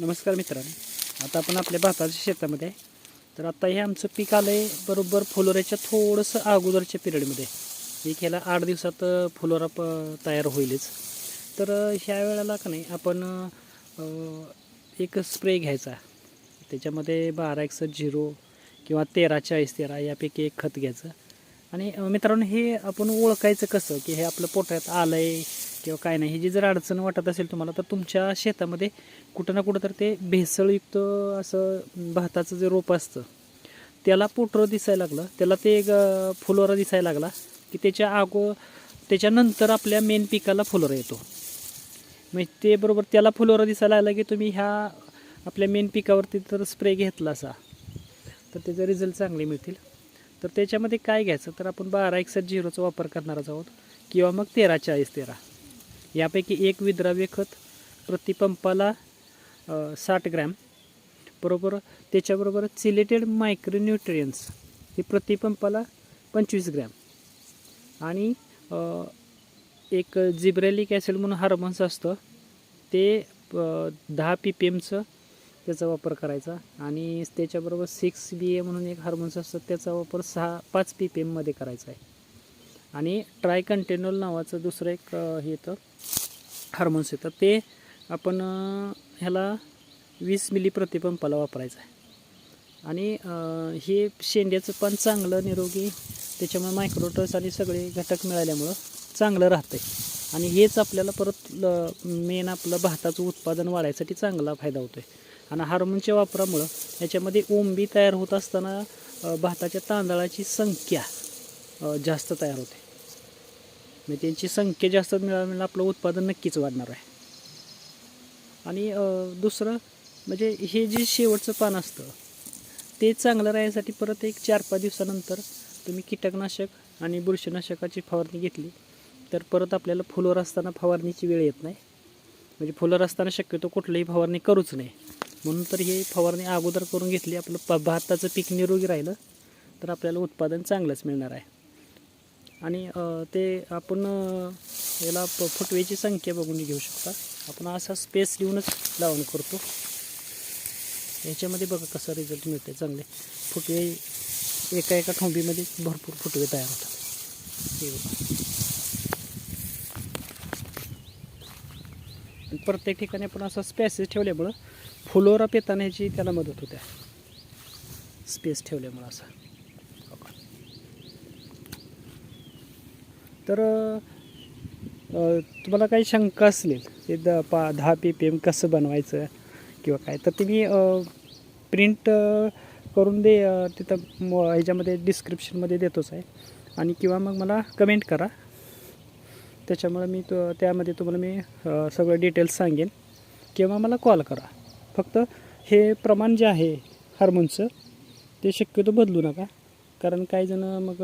नमस्कार मित्रांनो. आता आपण आपल्या भाताच्या शेतामध्ये आहे. तर आता हे आमचं पीक आलं आहे बरोबर फुलोऱ्याच्या थोडंसं अगोदरच्या पिरियडमध्ये. एक ह्याला आठ दिवसात फुलोरा प तयार होईलच. तर ह्या वेळेला का नाही आपण एक स्प्रे घ्यायचा. त्याच्यामध्ये बारा एकसष्ट झिरो किंवा तेरा चाळीस तेरा यापैकी एक खत घ्यायचं. आणि मित्रांनो हे आपण ओळखायचं कसं? की हे आपलं पोटात आलं आहे किंवा काय नाही. हे जी जर अडचण वाटत असेल तुम्हाला तर तुमच्या शेतामध्ये कुठं ना कुठं तर ते भेसळयुक्त असं भाताचं जे रोप असतं त्याला पोटरं दिसायला लागलं. त्याला ते एक फुलोरा दिसायला लागला की त्याच्या अगो त्याच्यानंतर आपल्या मेन पिकाला फुलोरा येतो. म्हणजे ते बरोबर त्याला फुलोरा दिसायला लागला की तुम्ही ह्या आपल्या मेन पिकावरती तर स्प्रे घेतला असा. तर त्याचे रिझल्ट चांगले मिळतील. तर त्याच्यामध्ये काय घ्यायचं? तर आपण बारा एकसष्ट झिरोचा वापर करणारच आहोत. किंवा मग तेरा चाळीस तेरा. यापैकी एक विद्राव्य खत प्रतिपंपाला साठ ग्रॅम. बरोबर? त्याच्याबरोबर सिलेटेड मायक्रोन्युट्रियन्स हे प्रतिपंपाला पंचवीस ग्रॅम. आणि एक जिब्रेलिक ॲसिड म्हणून हार्मोन्स असतं ते दहा पी पी एमचं त्याचा वापर करायचा. आणि त्याच्याबरोबर सिक्स बी ए म्हणून एक हार्मोन्स असतं त्याचा वापर सहा पाच पी पी एममध्ये करायचा आहे. आणि ट्राय कंटेनोल नावाचं दुसरं एक हे येतं हार्मोन्स येतं. ते आपण ह्याला वीस मिली प्रतिपंपाला वापरायचं आहे. आणि हे शेंड्याचं पण चांगलं निरोगी त्याच्यामुळे मायक्रोटस आणि सगळे घटक मिळाल्यामुळं चांगलं राहतं आहे आणि हेच आपल्याला परत मेन आपलं भाताचं उत्पादन वाढायसाठी चांगला फायदा होतो आहे आणि हार्मोनच्या वापरामुळं याच्यामध्ये ओंबी तयार होत असताना भाताच्या तांदळाची संख्या जास्त तयार होते. म्हणजे त्यांची संख्या जास्त मिळाल्यामुळे आपलं उत्पादन नक्कीच वाढणार आहे. आणि दुसरं म्हणजे हे जे शेवटचं पान असतं ते चांगलं राहण्यासाठी परत एक चार पाच दिवसानंतर तुम्ही कीटकनाशक आणि बुरशीनाशकाची फवारणी घेतली तर परत आपल्याला फुलवर असताना फवारणीची वेळ येत नाही. म्हणजे फुलवर असताना शक्यतो कुठलीही फवारणी करूच नाही म्हणून तर ही फवारणी अगोदर करून घेतली आपलं प भाताचं पीक निरोगी राहिलं तर आपल्याला उत्पादन चांगलंच मिळणार आहे. आणि ते आपण याला प फुटवेची संख्या बघून घेऊ शकता. आपण असा स्पेस लिहूनच लावून करतो. याच्यामध्ये बघा कसा रिझल्ट मिळते चांगले. फुटवे एका एका ठोंबीमध्ये भरपूर फुटवे तयार होतात. हे बघा. आणि प्रत्येक ठिकाणी आपण असा स्पेसेस ठेवल्यामुळं फुलोरा पेताना ह्याची त्याला मदत होते. स्पेस ठेवल्यामुळं असा. तर तुम्हाला काही शंका असलेल ते द पा दहा पी पी एम कसं बनवायचं किंवा काय तर तुम्ही प्रिंट करून दे तिथं म ह्याच्यामध्ये डिस्क्रिप्शनमध्ये देतोच आहे. आणि किंवा मग मला कमेंट करा. त्याच्यामुळे मी तो त्यामध्ये तुम्हाला मी सगळं डिटेल्स सांगेन. किंवा मला कॉल करा. फक्त हे प्रमाण जे आहे हार्मोनचं ते शक्यतो बदलू नका. कारण काही जण मग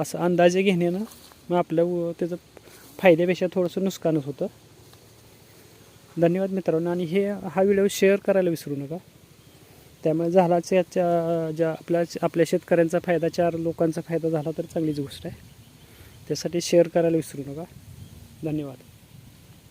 असं अंदाजे घेण्यानं मग आपलं व- त्याचं फायद्यापेक्षा थोडंसं नुकसानच होतं. धन्यवाद मित्रांनो. आणि हे हा व्हिडिओ शेअर करायला विसरू नका. त्यामुळे झालाच याच्या ज्या आपल्या आपल्या शेतकऱ्यांचा फायदा चार लोकांचा फायदा झाला तर चांगलीच गोष्ट आहे. त्यासाठी शेअर करायला विसरू नका. धन्यवाद.